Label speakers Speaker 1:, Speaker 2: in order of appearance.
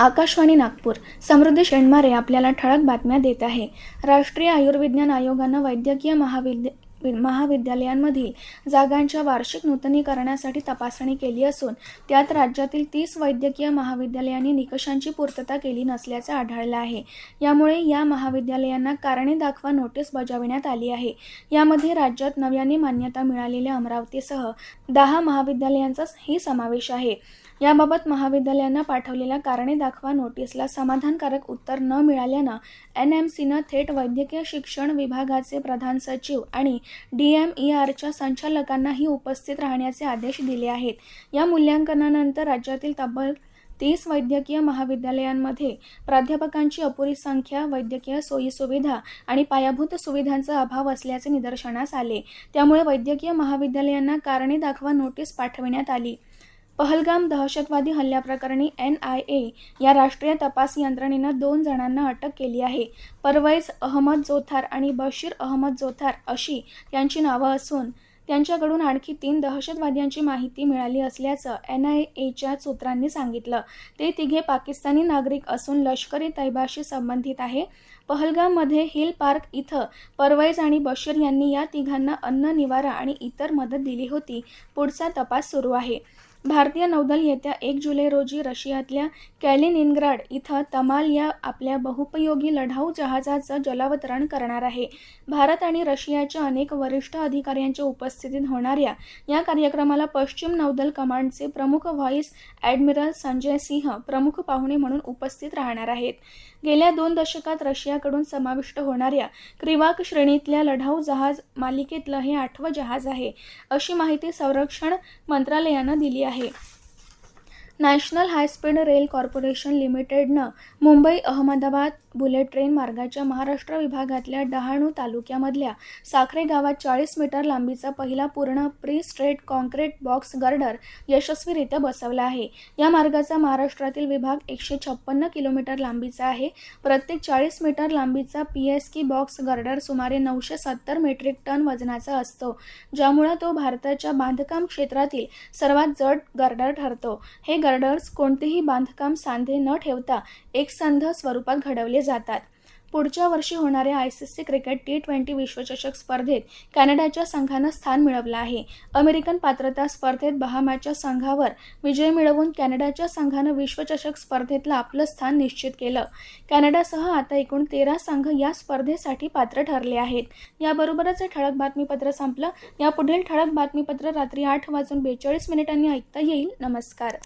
Speaker 1: आकाशवाणी नागपूर. समृद्धी शेंडमारे आपल्याला ठळक बातम्या देत आहे. राष्ट्रीय आयुर्विज्ञान आयोगानं वैद्यकीय महाविद्या महाविद्यालयांमधील जागांच्या वार्षिक नूतनीकरणासाठी तपासणी केली असून त्यात राज्यातील तीस वैद्यकीय महाविद्यालयांनी निकषांची पूर्तता केली नसल्याचं आढळलं आहे. यामुळे या महाविद्यालयांना कारणे दाखवा नोटीस बजावण्यात आली आहे. यामध्ये राज्यात नव्याने मान्यता मिळालेल्या अमरावतीसह दहा महाविद्यालयांचाही समावेश आहे. याबाबत महाविद्यालयांना पाठवलेल्या कारणे दाखवा नोटीसला समाधानकारक उत्तर न मिळाल्यानं एन एम सीनं थेट वैद्यकीय शिक्षण विभागाचे प्रधान सचिव आणि डी एम ई आरच्या संचालकांनाही उपस्थित राहण्याचे आदेश दिले आहेत. या मूल्यांकनानंतर राज्यातील तब्बल तीस वैद्यकीय महाविद्यालयांमध्ये प्राध्यापकांची अपुरी संख्या वैद्यकीय सोयीसुविधा आणि पायाभूत सुविधांचा अभाव असल्याचे निदर्शनास आले. त्यामुळे वैद्यकीय महाविद्यालयांना कारणे दाखवा नोटीस पाठविण्यात आली. पहलगाम दहशतवादी हल्ल्याप्रकरणी एन आय ए या राष्ट्रीय तपास यंत्रणेनं दोन जणांना अटक केली आहे. परवैज अहमद जोथार आणि बशीर अहमद जोथार अशी त्यांची नावं असून त्यांच्याकडून आणखी तीन दहशतवाद्यांची माहिती मिळाली असल्याचं एन आय एच्या सूत्रांनी सांगितलं. ते तिघे पाकिस्तानी नागरिक असून लष्करी तैबाशी संबंधित आहे. पहलगाममध्ये हिल पार्क इथं परवैज आणि बशीर यांनी या तिघांना अन्न निवारा आणि इतर मदत दिली होती. पुढचा तपास सुरू आहे. भारतीय नौदल येत्या एक जुलै रोजी रशियातल्या कॅलिनिनग्राड इथं तमाल या आपल्या बहुपयोगी लढाऊ जहाजाचं जलावतरण करणार आहे. भारत आणि रशियाच्या अनेक वरिष्ठ अधिकाऱ्यांच्या उपस्थितीत होणाऱ्या या कार्यक्रमाला पश्चिम नौदल कमांडचे प्रमुख व्हाईस ॲडमिरल संजय सिंह प्रमुख पाहुणे म्हणून उपस्थित राहणार आहेत. गेल्या दोन दशकात रशियाकडून समाविष्ट होणाऱ्या क्रिवाक श्रेणीतल्या लढाऊ जहाज मालिकेतलं हे आठवं जहाज आहे अशी माहिती संरक्षण मंत्रालयानं दिली आहे. आहे. National high speed rail corporation लिमिटेडनं Mumbai Ahmedabad bullet train मार्गाच्या महाराष्ट्र विभागातल्या डहाणू तालुक्यामधल्या साखरे गावात चाळीस मीटर लांबीचा पहिला पूर्ण pre stressed concrete box girder यशस्वीरित्या बसवला आहे. या मार्गाचा महाराष्ट्रातील विभाग एकशे छप्पन्न किलोमीटर लांबीचा आहे. प्रत्येक चाळीस मीटर लांबीचा P S C box girder सुमारे नऊशे सत्तर मेट्रिक टन वजनाचा असतो. ज्यामुळे तो भारताच्या बांधकाम क्षेत्रातील सर्वात जड गर्डर ठरतो. हे गर्डर्स कोणतेही बांधकाम सांधे न ठेवता एकसंध स्वरूपात घडवले जातात. पुढच्या वर्षी होणाऱ्या I C C cricket T twenty विश्वचषक स्पर्धेत कॅनडाच्या संघानं स्थान मिळवलं आहे. अमेरिकन पात्रता स्पर्धेत बहामाच्या संघावर विजय मिळवून कॅनडाच्या संघानं विश्वचषक स्पर्धेतलं आपलं स्थान निश्चित केलं. कॅनडासह आता एकूण तेरा संघ या स्पर्धेसाठी पात्र ठरले आहेत. याबरोबरच हे ठळक बातमीपत्र संपलं. यापुढील ठळक बातमीपत्र रात्री आठ वाजून बेचाळीस मिनिटांनी ऐकता येईल. नमस्कार.